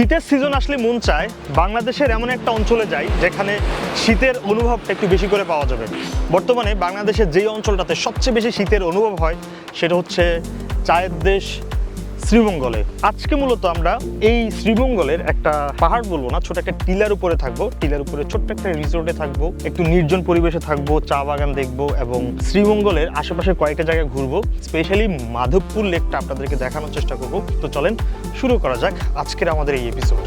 শীতের সিজন আসলে মন চায়, বাংলাদেশের এমন একটা অঞ্চলে যাই, যেখানে শীতের অনুভবটা একটু বেশি করে পাওয়া যাবে। বর্তমানে বাংলাদেশের যেই অঞ্চলটাতে সবচেয়ে বেশি শীতের অনুভব হয়, সেটা হচ্ছে চায়ের দেশ শ্রীমঙ্গলে। আজকে মূলত আমরা এই শ্রীমঙ্গলের একটা পাহাড় বলব না, ছোট একটা টিলার উপরে থাকব। টিলার উপরে ছোট্ট একটা রিসোর্টে থাকব। একটু নির্জন পরিবেশে থাকব, চা বাগান দেখব এবং শ্রীমঙ্গলের আশেপাশে কয়েকটা জায়গায় ঘুরবো। স্পেশালি মাধবপুর লেকটা আপনাদেরকে দেখানোর চেষ্টা করব। তো চলেন, শুরু করা যাক আজকের আমাদের এই এপিসোড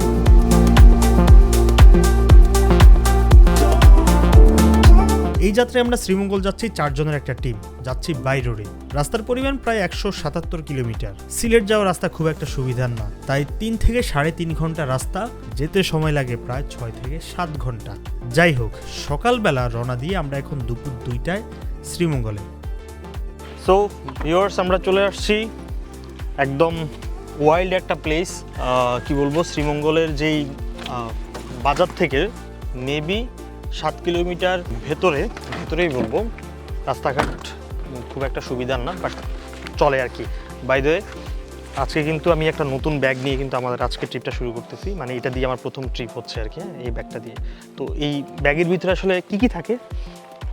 এই যাত্রায় আমরা শ্রীমঙ্গল যাচ্ছি চারজনের একটা টিম যাচ্ছি বাই রোডে রাস্তার পরিমাণ প্রায় একশো সাতাত্তর কিলোমিটার। সিলেট যাওয়ার রাস্তা খুব একটা সুবিধার না, তাই তিন থেকে সাড়ে তিন ঘণ্টা রাস্তা, যেতে সময় লাগে প্রায় ছয় থেকে সাত ঘণ্টা। যাই হোক, সকালবেলা রওনা দিয়ে আমরা এখন দুপুর দুইটায় শ্রীমঙ্গলে। সো ভিউয়ার্স আমরা চলে আসছি একদম ওয়াইল্ড একটা প্লেস কি বলব, শ্রীমঙ্গলের যেই বাজার থেকে মেবি সাত কিলোমিটার ভেতরে, ভেতরেই বলব, রাস্তাঘাট খুব একটা সুবিধার না বাট চলে আর কি। বাইদে আজকে কিন্তু আমি একটা নতুন ব্যাগ নিয়ে কিন্তু আমাদের আজকে ট্রিপটা শুরু করতেছি। মানে এটা দিয়ে আমার প্রথম ট্রিপ হচ্ছে আর কি, এই ব্যাগটা দিয়ে। তো এই ব্যাগের ভিতরে আসলে কি কি থাকে?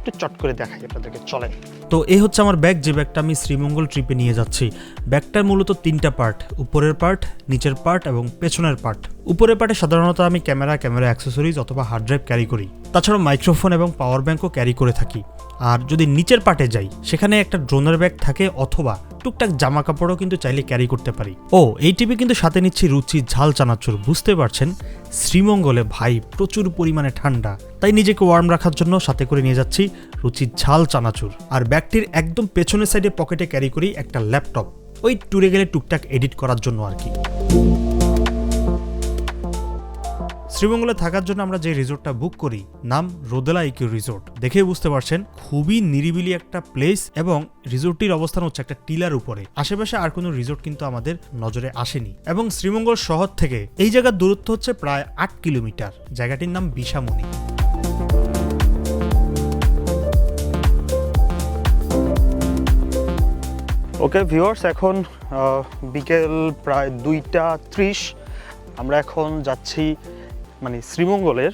একটু চট করে দেখাই আপনাদেরকে, চলেন। তো এই হচ্ছে আমার ব্যাগ, যে ব্যাগটা আমি শ্রীমঙ্গল ট্রিপে নিয়ে যাচ্ছি। ব্যাগটার মূলত তিনটা পার্ট, উপরের পার্ট, নিচের পার্ট এবং পেছনের পার্ট। উপরের পার্টে সাধারণত আমি ক্যামেরা ক্যামেরা অ্যাক্সেসরিজ অথবা হার্ড ড্রাইভ ক্যারি করি। তাছাড়া মাইক্রোফোন এবং পাওয়ার ব্যাঙ্কও ক্যারি করে থাকি। আর যদি নিচের পার্টে যাই, সেখানে একটা ড্রোনের ব্যাগ থাকে অথবা টুকটাক জামা কাপড়ও কিন্তু চাইলে ক্যারি করতে পারি। ও, এই টিপে কিন্তু সাথে নিচ্ছি রুচি ঝাল চানাচুর, বুঝতে পারছেন? শ্রীমঙ্গলে ভাই, প্রচুর পরিমাণে ঠান্ডা। তাই নিজেকে ওয়ার্ম রাখার জন্য সাথে করে নিয়ে যাচ্ছি রুচির ঝাল চানাচুর। আর ব্যাগটির একদম পেছনের সাইডে পকেটে ক্যারি করি একটা ল্যাপটপ ওই ট্যুরে গেলে টুকটাক এডিট করার জন্য আর কি। শ্রীমঙ্গলে থাকার জন্য আমরা যে রিসোর্টটা বুক করি, নাম রোদেলা ইকিউ রিসোর্ট। দেখে বুঝতে পারছেন, খুবই নিরিবিলি একটা প্লেস এবং রিসোর্টটির অবস্থান হচ্ছে একটা টিলার উপরে। আশেপাশে আর কোনো রিসোর্ট কিন্তু আমাদের নজরে আসেনি। এবং শ্রীমঙ্গল শহর থেকে এই জায়গার দূরত্ব হচ্ছে প্রায় আট কিলোমিটার। জায়গাটির নাম বিশামণি। ওকে, ভিউয়ার্স, এখন বিকেল প্রায় দুইটা ত্রিশ। আমরা এখন যাচ্ছি মানে শ্রীমঙ্গলের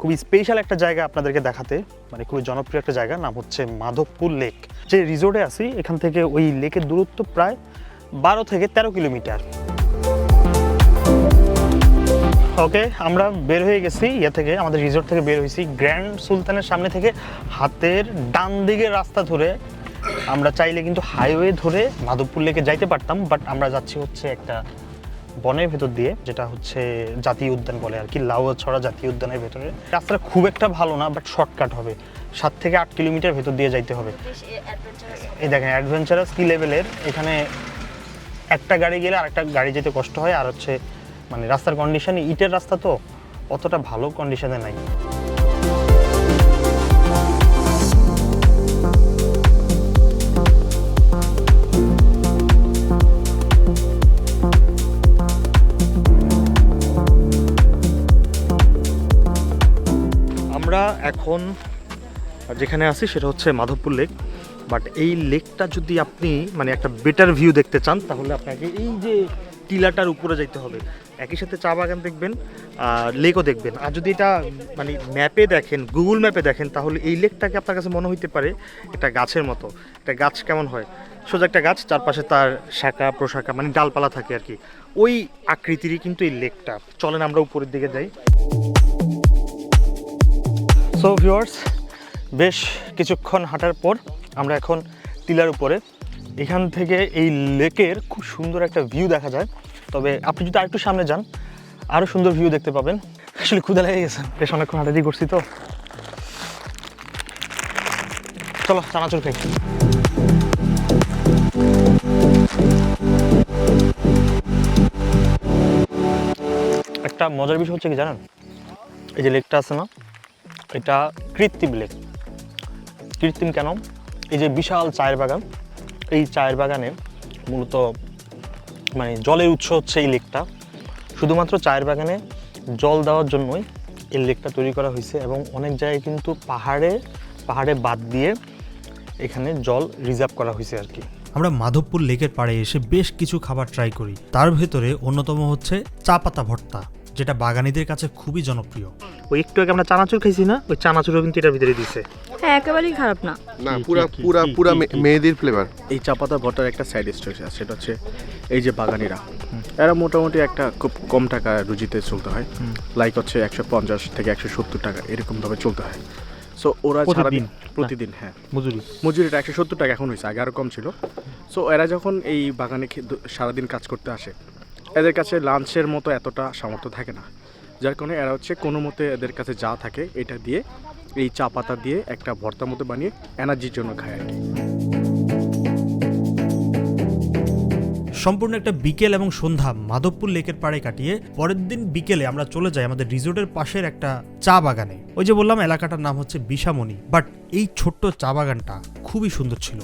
খুবই স্পেশাল একটা জায়গা আপনাদেরকে দেখাতে মানে খুবই জনপ্রিয় একটা জায়গা, নাম হচ্ছে মাধবপুর লেক যে রিসোর্টে আছি, এখান থেকে ওই লেকের দূরত্ব প্রায় বারো থেকে তেরো কিলোমিটার। ওকে আমরা বের হয়ে গেছি ইয়ে থেকে, আমাদের রিসোর্ট থেকে বের হয়েছি গ্র্যান্ড সুলতানের সামনে থেকে হাতের ডান দিকের রাস্তা ধরে। আমরা চাইলে কিন্তু হাইওয়ে ধরে মাধবপুর লেকে যাইতে পারতাম বাট আমরা যাচ্ছি হচ্ছে একটা বনের ভেতর দিয়ে যেটা হচ্ছে জাতীয় উদ্যান বলে আর কি লাউছড়া জাতীয় উদ্যানের ভেতরে। রাস্তাটা খুব একটা ভালো না বাট শর্টকাট হবে। সাত থেকে আট কিলোমিটার ভেতর দিয়ে যাইতে হবে। এই দেখেন অ্যাডভেঞ্চারাস কি লেভেলের এখানে একটা গাড়ি গেলে আরেকটা গাড়ি যেতে কষ্ট হয় আর হচ্ছে মানে রাস্তার কন্ডিশন ইটের রাস্তা তো অতটা ভালো কন্ডিশনে নাই। আমরা এখন যেখানে আছি সেটা হচ্ছে মাধবপুর লেক। বাট এই লেকটা যদি আপনি মানে একটা বেটার ভিউ দেখতে চান, তাহলে আপনাকে এই যে টিলাটার উপরে যাইতে হবে, একই সাথে চা বাগান দেখবেন, আর লেকও দেখবেন। আর যদি এটা মানে ম্যাপে দেখেন গুগল ম্যাপে দেখেন, তাহলে এই লেকটাকে আপনার কাছে মনে হইতে পারে একটা গাছের মতো। একটা গাছ কেমন হয়? সোজা একটা গাছ, চারপাশে তার শাখা, প্রশাখা মানে ডালপালা থাকে আর কি। ওই আকৃতিরই কিন্তু এই লেকটা। চলেন আমরা উপরের দিকে যাই। সো ভিউয়ার্স বেশ কিছুক্ষণ হাঁটার পর আমরা এখন টিলার উপরে। এখান থেকে এই লেকের খুব সুন্দর একটা ভিউ দেখা যায়। তবে আপনি যদি আরেকটু সামনে যান আরও সুন্দর ভিউ দেখতে পাবেন। আসলে ক্ষুদা লেগে গেছে, বেশ অনেকক্ষণ হাঁটাহাঁটি করছি তো। চলো, চানাচুর খাই। একটা মজার বিষয় হচ্ছে কি জানেন? এই যে লেকটা আছে না এটা কৃত্রিম লেক কৃত্রিম কেন? এই যে বিশাল চায়ের বাগান, এই চায়ের বাগানে মূলত মানে জলের উৎস হচ্ছে এই লেকটা শুধুমাত্র চায়ের বাগানে জল দেওয়ার জন্যই এই লেকটা তৈরি করা হয়েছে এবং অনেক জায়গায় কিন্তু পাহাড়ে পাহাড়ে বাদ দিয়ে এখানে জল রিজার্ভ করা হয়েছে আর কি। আমরা মাধবপুর লেকের পাড়ে এসে বেশ কিছু খাবার ট্রাই করি। তার ভেতরে অন্যতম হচ্ছে চা পাতা ভর্তা। যেটা বাগানীদের কাছে খুবই জনপ্রিয়। ওই একটু আগে আমরা চানাচুর খাইছি না? ওই চানাচুরও কিন্তু এটার ভিতরে দিছে। হ্যাঁ একেবারেই খারাপ না। না পুরা পুরা পুরা মেয়েদের ফ্লেভার এই চা পাতা ভর্তার একটা সাইড স্টোরি আছে সেটা হচ্ছে এই যে বাগানিরা। এরা মোটামুটি একটা খুব কম টাকা রুজিতে চলতে হয়। লাইক হচ্ছে একশো পঞ্চাশ থেকে একশো সত্তর টাকা এরকমভাবে চলতে হয়। সো ওরা? সারাদিন প্রতিদিন হ্যাঁ। মজুরি। মজুরিটা একশো সত্তর টাকা এখন হয়েছে আগে আরও কম ছিল। সো এরা যখন এই বাগানে সারাদিন কাজ করতে আসে এদের কাছে লাঞ্চের মতো এতটা সামর্থ্য থাকে না। যার কারণে এরা হচ্ছে কোনো মতে এদের কাছে যা থাকে এটা দিয়ে, এই চা পাতা দিয়ে একটা ভর্তার মতো বানিয়ে এনার্জির জন্য খায় আর কি। সম্পূর্ণ একটা বিকেল এবং সন্ধ্যা মাধবপুর লেকের পাড়ে কাটিয়ে পরের দিন বিকেলে আমরা চলে যাই আমাদের রিসোর্টের পাশের একটা চা বাগানে। ওই যে বললাম, এলাকাটার নাম হচ্ছে বিশামণি বাট এই ছোট্ট চা বাগানটা খুবই সুন্দর ছিল।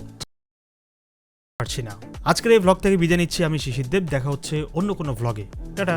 পারছি না। আজকের এই ভ্লগ থেকে বিদায় নিচ্ছি, আমি শিশির দেব। দেখা হচ্ছে অন্য কোনো ভ্লগে টাটা।